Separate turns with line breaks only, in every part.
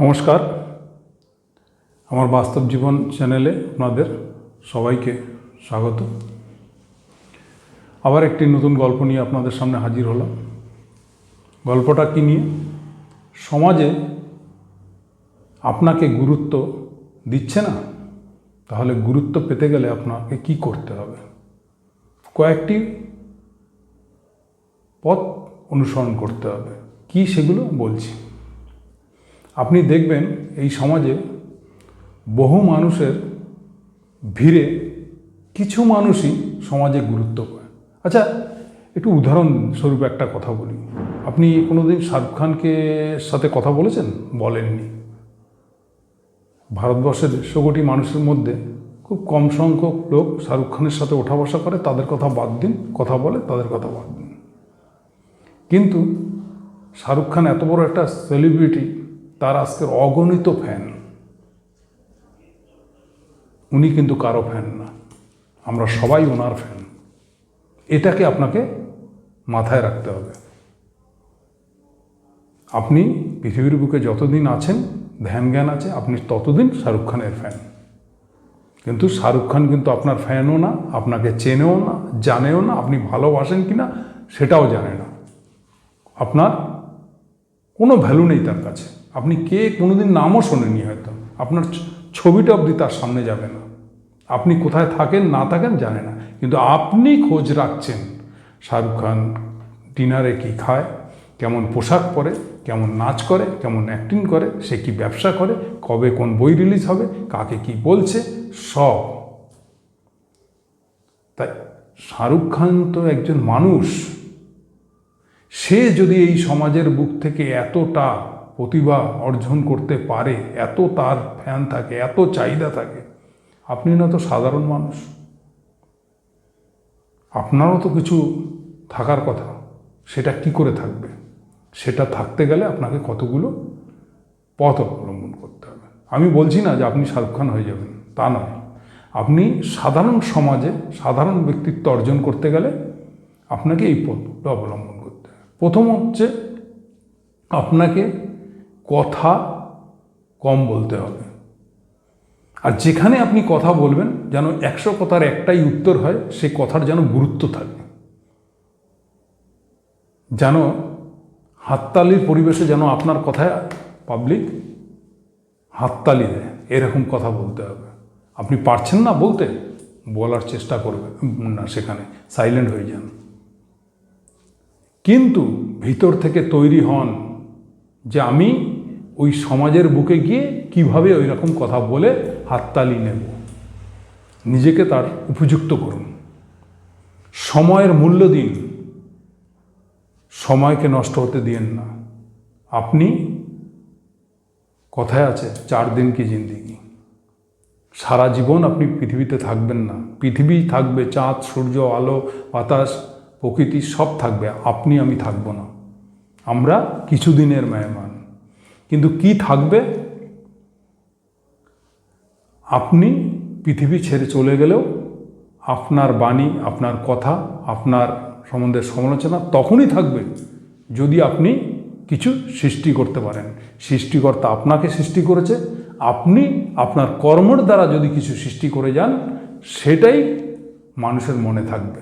নমস্কার। আমার বাস্তব জীবন চ্যানেলে আপনাদের সবাইকে স্বাগত। আবার একটি নতুন গল্প নিয়ে আপনাদের সামনে হাজির হলাম। গল্পটা কি নিয়ে? সমাজে আপনাকে গুরুত্ব দিচ্ছে না? তাহলে গুরুত্ব পেতে গেলে আপনাকে কি করতে হবে? কয়েকটি পথ অনুসরণ করতে হবে। কি সেগুলো বলছি? আপনি দেখবেন এই সমাজে বহু মানুষের ভিড়ে কিছু মানুষই সমাজে গুরুত্ব পায়। আচ্ছা একটু উদাহরণস্বরূপ একটা কথা বলি। আপনি কোনোদিন শাহরুখ খানকে সাথে কথা বলেছেন? বলেননি। ভারতবর্ষের দেড়শো কোটি মানুষের মধ্যে খুব কম সংখ্যক লোক শাহরুখ খানের সাথে ওঠা বসা করে, তাদের কথা বাদ দিন, কথা বলে, তাদের কথা বাদ দিন। কিন্তু শাহরুখ খান এত বড় একটা সেলিব্রিটি তার আজকের অগণিত ফ্যান। উনি কিন্তু কারও ফ্যান না। আমরা সবাই ওনার ফ্যান। এটাকে আপনাকে মাথায় রাখতে হবে। আপনি পৃথিবীর বুকে যতদিন আছেন, ধ্যান জ্ঞান আছে, আপনি ততদিন শাহরুখ খানের ফ্যান। কিন্তু শাহরুখ খান কিন্তু আপনার ফ্যানও না, আপনাকে চেনেও না, জানেও না, আপনি ভালোবাসেন কি না সেটাও জানে না। আপনার কোনো ভ্যালু নেই তার কাছে। আপনি কে কোনোদিন নামও শোনেনি হয়তো। আপনার ছবিটা অবধি তার সামনে যাবে না। আপনি কোথায় থাকেন, না থাকেন জানে না। কিন্তু আপনি খোঁজ রাখছেন, শাহরুখ খান ডিনারে কী খায়, কেমন পোশাক পরে, কেমন নাচ করে, কেমন অ্যাক্টিং করে, সে কি ব্যবসা করে, কবে কোন বই রিলিজ হবে, কাকে কি বলছে, সব। তাই শাহরুখ খান তো একজন মানুষ। সে যদি এই সমাজের বুক থেকে এতটা প্রতিভা অর্জন করতে পারে, এত তার ফ্যান থাকে, এত চাহিদা থাকে, আপনি না তো সাধারণ মানুষ। আপনারও তো কিছু থাকার কথা, সেটা কি করে থাকবে? সেটা থাকতে গেলে আপনাকে কতগুলো পথ অবলম্বন করতে হবে। আমি বলছি না যে আপনি শাহরুখ খান হয়ে যাবেন, তা নয়। আপনি সাধারণ সমাজে সাধারণ ব্যক্তিত্ব অর্জন করতে গেলে আপনাকে এই পথটা অবলম্বন করতে হবে। প্রথম হচ্ছে আপনাকে কথা কম বলতে হবে। আর যেখানে আপনি কথা বলবেন, যেন একশো কথার একটাই উত্তর হয়, সে কথার যেন গুরুত্ব থাকে। যেন হাততালির পরিবেশে যেন আপনার কথায় পাবলিক হাততালি দেয়। এরকম কথা বলতে হবে। আপনি পারছেন না বলতে, বলার চেষ্টা করবেন না, সেখানে সাইলেন্ট হয়ে যান। কিন্তু ভিতর থেকে তৈরি হন যে আমি ওই সমাজের বুকে গিয়ে কীভাবে ওই রকম কথা বলে হাততালি নেব? নিজেকে তার উপযুক্ত করুন। সময়ের মূল্য দিন। সময়কে নষ্ট হতে দিয়েন না। আপনি কথায় আছে, চার দিন কি জিন্দিগি? সারা জীবন আপনি পৃথিবীতে থাকবেন না। পৃথিবী থাকবে, চাঁদ, সূর্য, আলো, বাতাস, প্রকৃতি সব থাকবে। আপনি, আমি থাকব না। আমরা কিছুদিনের মেহমান কিন্তু কি থাকবে? আপনি পৃথিবী ছেড়ে চলে গেলেও আপনার বাণী, আপনার কথা, আপনার সম্বন্ধে সমালোচনা তখনই থাকবে যদি আপনি কিছু সৃষ্টি করতে পারেন। সৃষ্টিকর্তা আপনাকে সৃষ্টি করেছে। আপনি আপনার কর্মর দ্বারা যদি কিছু সৃষ্টি করে যান, সেটাই মানুষের মনে থাকবে।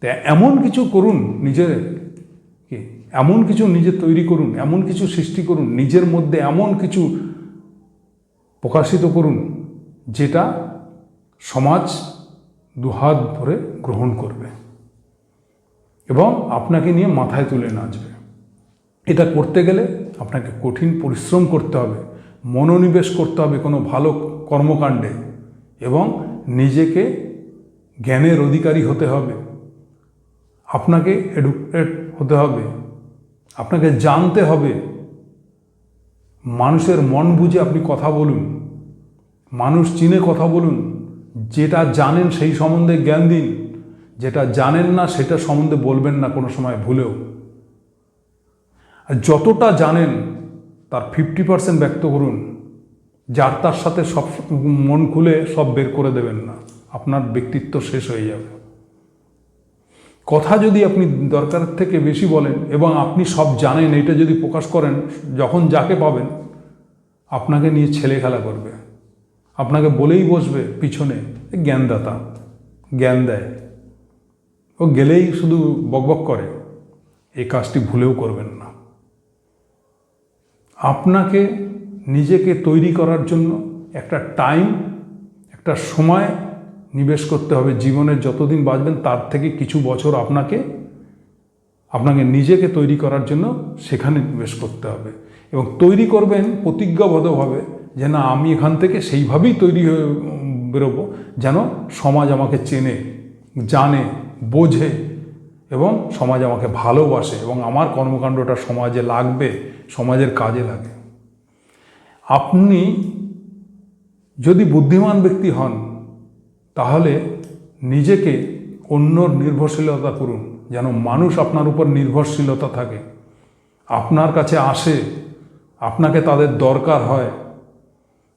তো এমন কিছু করুন নিজের এমন কিছু নিজে তৈরি করুন, এমন কিছু সৃষ্টি করুন, নিজের মধ্যে এমন কিছু প্রকাশিত করুন, যেটা সমাজ দুহাত ভরে গ্রহণ করবে এবং আপনাকে নিয়ে মাথায় তুলে নাচবে। এটা করতে গেলে আপনাকে কঠিন পরিশ্রম করতে হবে, মনোনিবেশ করতে হবে কোনো ভালো কর্মকাণ্ডে এবং নিজেকে জ্ঞানের অধিকারী হতে হবে, আপনাকে এডুকেট হতে হবে আপনাকে জানতে হবে, মানুষের মন বুঝে আপনি কথা বলুন, মানুষ চিনে কথা বলুন, যেটা জানেন সেই সম্বন্ধে জ্ঞান দিন, যেটা জানেন না সেটা সম্বন্ধে বলবেন না কোনো সময় ভুলেও। আর যতটা জানেন, তার ফিফটি পার্সেন্ট ব্যক্ত করুন, যার তার সাথে সব মন খুলে সব বের করে দেবেন না, আপনার ব্যক্তিত্ব শেষ হয়ে যাবে। কথা যদি আপনি দরকারের থেকে বেশি বলেন এবং আপনি সব জানেন এটা যদি প্রকাশ করেন, যখন যাকে পাবেন, আপনাকে নিয়ে ছেলে খেলা করবে। আপনাকে বলেই বসবে পিছনে, "এ জ্ঞানদাতা, জ্ঞান দেয়। ও গেলেই শুধু বকবক করে, এই কাজটি ভুলেও করবেন না। আপনাকে নিজেকে তৈরি করার জন্য একটা টাইম, একটা সময় নিবেশ করতে হবে, জীবনের যতদিন বাঁচবেন তার থেকে কিছু বছর আপনাকে আপনাকে নিজেকে তৈরি করার জন্য সেখানে নিবেশ করতে হবে। এবং তৈরি করবেন প্রতিজ্ঞাবদ্ধভাবে যে না, আমি এখান থেকে সেইভাবেই তৈরি হয়ে বেরোবো যেন সমাজ আমাকে চেনে, জানে, বোঝে এবং সমাজ আমাকে ভালোবাসে এবং আমার কর্মকাণ্ডটা সমাজে লাগবে, সমাজের কাজে লাগে। আপনি যদি বুদ্ধিমান ব্যক্তি হন তাহলে নিজেকে অন্যর নির্ভরশীলতা করুন, যেন মানুষ আপনার উপর নির্ভরশীলতা থাকে। আপনার কাছে আসে, আপনাকে তাদের দরকার হয়।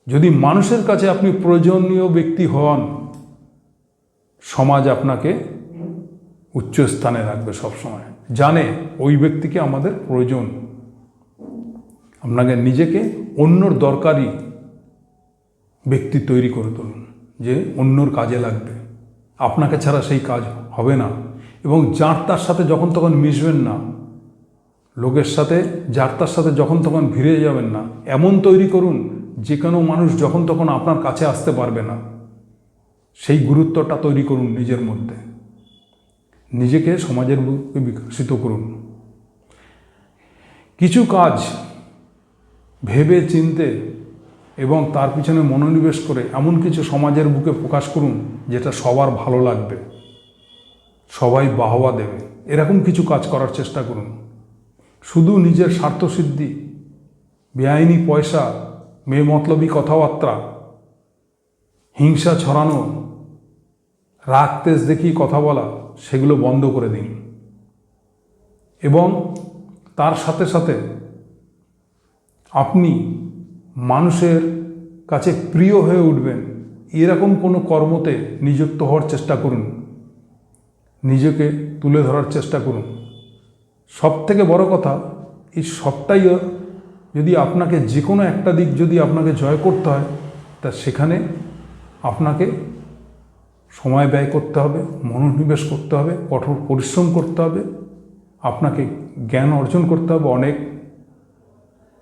যদি মানুষের কাছে আপনি প্রয়োজনীয় ব্যক্তি হন, সমাজ আপনাকে উচ্চ স্থানে রাখবে সবসময়। জানে ওই ব্যক্তিকে আমাদের প্রয়োজন। আপনাকে নিজেকে অন্যর দরকারি ব্যক্তি তৈরি করে তুলুন। যে অন্যর কাজে লাগবে। আপনাকে ছাড়া সেই কাজ হবে না। এবং যার তার সাথে যখন তখন মিশবেন না, লোকের সাথে যার তার সাথে যখন তখন ভিড়ে যাবেন না, এমন তৈরি করুন যে কোনো মানুষ যখন তখন আপনার কাছে আসতে পারবে না। সেই গুরুত্বটা তৈরি করুন নিজের মধ্যে। নিজেকে সমাজের বুকে বিকশিত করুন। কিছু কাজ ভেবে চিনতে এবং তার পিছনে মনোনিবেশ করে এমন কিছু সমাজের বুকে প্রকাশ করুন যেটা সবার ভালো লাগবে। সবাই বাহবা দেবে। এরকম কিছু কাজ করার চেষ্টা করুন। শুধু নিজের স্বার্থসিদ্ধি বেআইনি পয়সা মেয়ে মতলবী কথাবার্তা, হিংসা ছড়ানো, রাগ তেজ দেখিয়ে কথা বলা, সেগুলো বন্ধ করে দিন। এবং তার সাথে সাথে আপনি মানুষের কাছে প্রিয় হয়ে উঠবেন। এরকম কোনো কর্মতে নিযুক্ত হওয়ার চেষ্টা করুন। নিজেকে তুলে ধরার চেষ্টা করুন। সব থেকে বড় কথা, এই সবটাই যদি আপনাকে যে কোনো একটা দিক যদি আপনাকে জয় করতে হয়, তা সেখানে আপনাকে সময় ব্যয় করতে হবে, মনোনিবেশ করতে হবে, কঠোর পরিশ্রম করতে হবে, আপনাকে জ্ঞান অর্জন করতে হবে, অনেক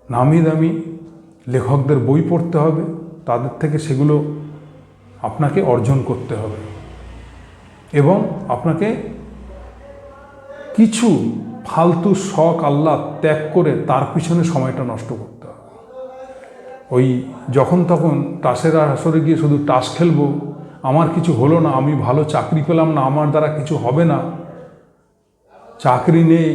নামি দামি লেখকদের বই পড়তে হবে, তাদের থেকে সেগুলো আপনাকে অর্জন করতে হবে। এবং আপনাকে কিছু ফালতু শখ আল্লাহ ত্যাগ করে তার পিছনে সময়টা নষ্ট করতে হবে। ওই যখন তখন টাসের আসরে গিয়ে শুধু টাস খেলব, আমার কিছু হলো না, আমি ভালো চাকরি পেলাম না, আমার দ্বারা কিছু হবে না, চাকরি নেই,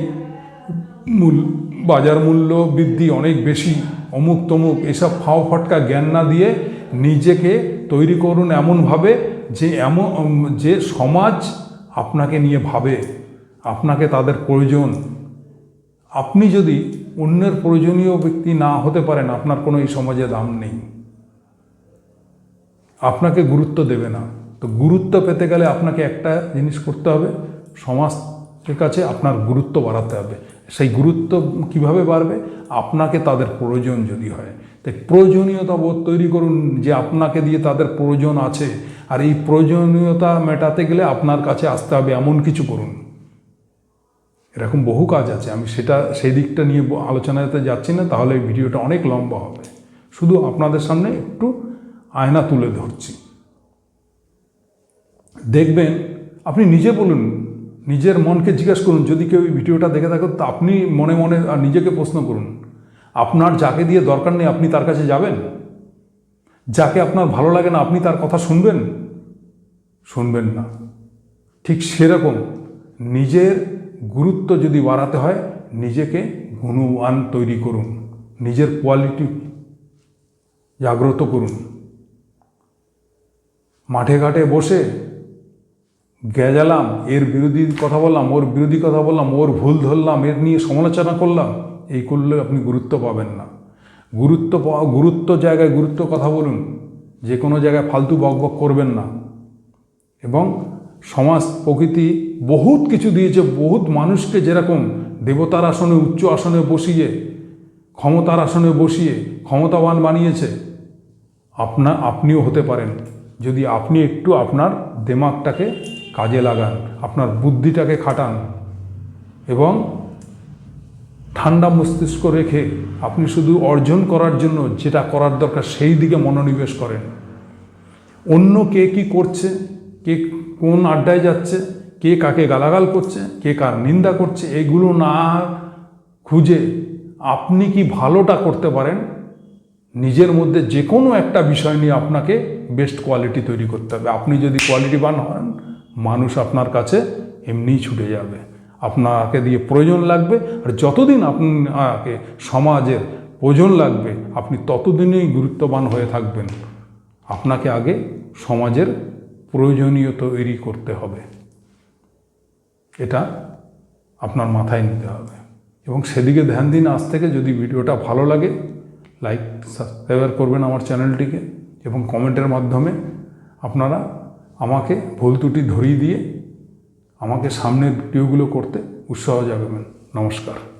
মূল বাজার মূল্য বৃদ্ধি অনেক বেশি, অমুক তমুক, এসব ফাও ফটকা জ্ঞান না দিয়ে নিজেকে তৈরি করুন এমনভাবে যে এমন, যে সমাজ আপনাকে নিয়ে ভাবে, আপনাকে তাদের প্রয়োজন। আপনি যদি অন্যের প্রয়োজনীয় ব্যক্তি না হতে পারেন, আপনার কোনো এই সমাজে দাম নেই। আপনাকে গুরুত্ব দেবে না। তো গুরুত্ব পেতে গেলে আপনাকে একটা জিনিস করতে হবে, সমাজের কাছে আপনার গুরুত্ব বাড়াতে হবে। সেই গুরুত্ব কীভাবে বাড়বে? আপনাকে তাদের প্রয়োজন যদি হয়। তাই প্রয়োজনীয়তা বোধ তৈরি করুন যে আপনাকে দিয়ে তাদের প্রয়োজন আছে। আর এই প্রয়োজনীয়তা মেটাতে গেলে আপনার কাছে আসতে হবে, এমন কিছু করুন। এরকম বহু কাজ আছে। আমি সেটা, সেই দিকটা নিয়ে আলোচনাতে যাচ্ছি না, তাহলে এই ভিডিওটা অনেক লম্বা হবে। শুধু আপনাদের সামনে একটু আয়না তুলে ধরছি। দেখবেন, আপনি নিজে বলুন নিজের মনকে জিজ্ঞেস করুন, যদি কেউ এই ভিডিওটা দেখে থাকেন, তো আপনি মনে মনে আর নিজেকে প্রশ্ন করুন, আপনার যাকে দিয়ে দরকার নেই আপনি তার কাছে যাবেন? যাকে আপনার ভালো লাগে না আপনি তার কথা শুনবেন? শুনবেন না। ঠিক সেরকম নিজের গুরুত্ব যদি বাড়াতে হয়, নিজেকে গুণবান তৈরি করুন, নিজের কোয়ালিটি জাগ্রত করুন। মাঠে ঘাটে বসে গেজালাম এর বিরোধী কথা বললাম, ওর বিরোধী কথা বললাম, ওর ভুল ধরলাম, এর নিয়ে সমালোচনা করলাম, এই করলে আপনি গুরুত্ব পাবেন না। গুরুত্ব পাওয়া গুরুত্ব জায়গায় গুরুত্ব কথা বলুন, যে কোনো জায়গায় ফালতু বকবক করবেন না। এবং সমাজ, প্রকৃতি বহুত কিছু দিয়েছে, বহুত মানুষকে যেরকম দেবতার আসনে, উচ্চ আসনে বসিয়ে, ক্ষমতার আসনে বসিয়ে ক্ষমতাবান বানিয়েছে, আপনা, আপনিও হতে পারেন। যদি আপনি একটু আপনার দেমাগটাকে কাজে লাগান, আপনার বুদ্ধিটাকে খাটান এবং ঠান্ডা মস্তিষ্ক রেখে আপনি শুধু অর্জন করার জন্য যেটা করার দরকার সেই দিকে মনোনিবেশ করেন। অন্য কে কি করছে, কে কোন আড্ডায় যাচ্ছে, কে কাকে গালাগাল করছে, কে কার নিন্দা করছে, এগুলো না খুঁজে আপনি কি ভালোটা করতে পারেন? নিজের মধ্যে যে কোনো একটা বিষয় নিয়ে আপনাকে বেস্ট কোয়ালিটি তৈরি করতে হবে। আপনি যদি কোয়ালিটিবান হন মানুষ আপনার কাছে এমনিই ছুটে যাবে। আপনাকে দিয়ে প্রয়োজন লাগবে আর যতদিন আপনাকে সমাজের প্রয়োজন লাগবে, আপনি ততদিনই গুরুত্ববান হয়ে থাকবেন। আপনাকে আগে সমাজের প্রয়োজনীয় তৈরি করতে হবে। এটা আপনার মাথায় নিতে হবে। এবং সেদিকে ধ্যান দিন। আজ থেকে যদি ভিডিওটা ভালো লাগে, লাইক সাবস্ক্রাইবার করবেন আমার চ্যানেলটিকে এবং কমেন্টের মাধ্যমে আপনারা আমাকে ভুল ত্রুটি ধরিয়ে দিয়ে আমাকে সামনের ভিডিওগুলো করতে উৎসাহ জাগাবেন। নমস্কার।